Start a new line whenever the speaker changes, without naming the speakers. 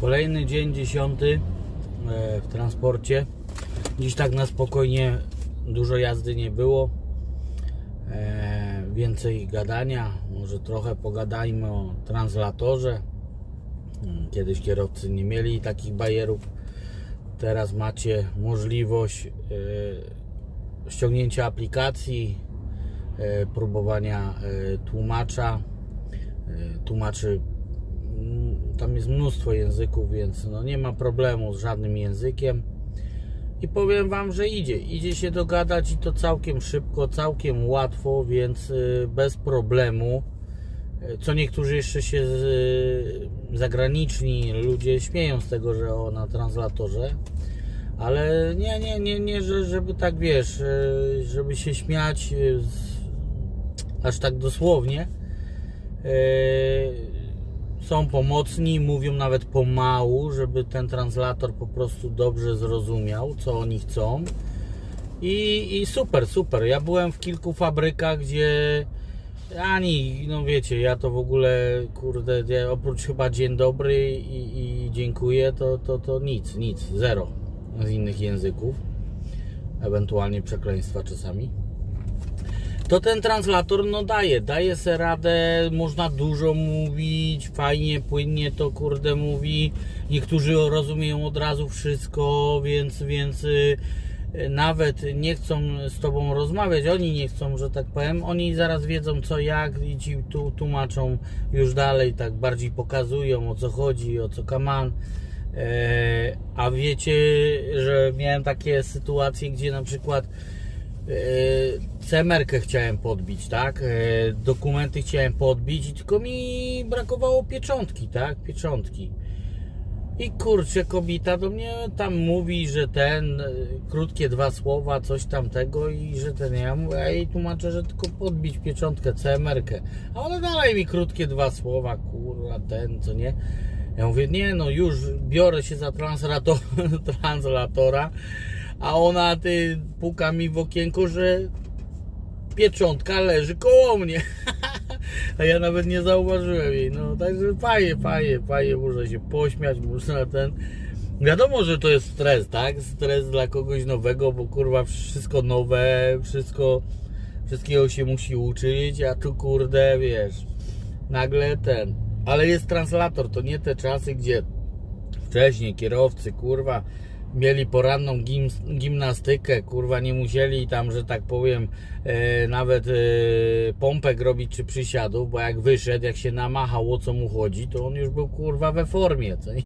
Kolejny dzień, dziesiąty e, w transporcie. Dziś tak na spokojnie dużo jazdy nie było. E, Więcej gadania. Może trochę pogadajmy o translatorze. Mm, Kiedyś kierowcy nie mieli takich bajerów. Teraz macie możliwość e, ściągnięcia aplikacji, próbowania tłumacza. Tłumaczy tam jest mnóstwo języków, więc no nie ma problemu z żadnym językiem. I powiem Wam, że idzie. Idzie się dogadać i to całkiem szybko, całkiem łatwo, więc y, bez problemu. Y, Co niektórzy jeszcze się y, zagraniczni ludzie śmieją z tego, że o na translatorze. Ale nie, nie, nie, nie, że, żeby tak wiesz, żeby się śmiać aż tak dosłownie. Są pomocni, mówią nawet pomału, żeby ten translator po prostu dobrze zrozumiał, co oni chcą. I, I super, super. Ja byłem w kilku fabrykach, gdzie ani, no wiecie, ja to w ogóle, kurde, oprócz chyba dzień dobry i, i dziękuję, to, to, to nic, nic, zero z innych języków. Ewentualnie przekleństwa czasami to ten translator no daje, daje se radę, można dużo mówić, fajnie, płynnie to kurde mówi, niektórzy rozumieją od razu wszystko, więc, więc y, nawet nie chcą z Tobą rozmawiać, oni nie chcą, że tak powiem, oni zaraz wiedzą co jak i Ci tu tłumaczą już dalej, tak bardziej pokazują o co chodzi, o co kaman. E, a wiecie, że miałem takie sytuacje, gdzie na przykład cemerkę chciałem podbić, tak? E, Dokumenty chciałem podbić tylko mi brakowało pieczątki, tak? Pieczątki. I kurczę, kobieta do mnie tam mówi, że ten, e, krótkie dwa słowa, coś tamtego i że ten, ja mówię, ja jej tłumaczę, że tylko podbić pieczątkę, cemerkę. A ona dalej mi krótkie dwa słowa, kurwa, ten, co nie? Ja mówię, nie no, już biorę się za translator, translatora, a ona ty puka mi w okienko, że pieczątka leży koło mnie. A ja nawet nie zauważyłem jej. No także fajnie, fajnie, fajnie, można się pośmiać, można ten. Wiadomo, że to jest stres, tak? Stres dla kogoś nowego, bo kurwa wszystko nowe, wszystko, wszystkiego się musi uczyć, a tu kurde, wiesz, nagle ten. Ale jest translator, to nie te czasy, gdzie wcześniej kierowcy, kurwa, mieli poranną gim, gimnastykę, kurwa, nie musieli tam, że tak powiem, e, nawet e, pompek robić czy przysiadów, bo jak wyszedł, jak się namachał o co mu chodzi, to on już był kurwa we formie, co?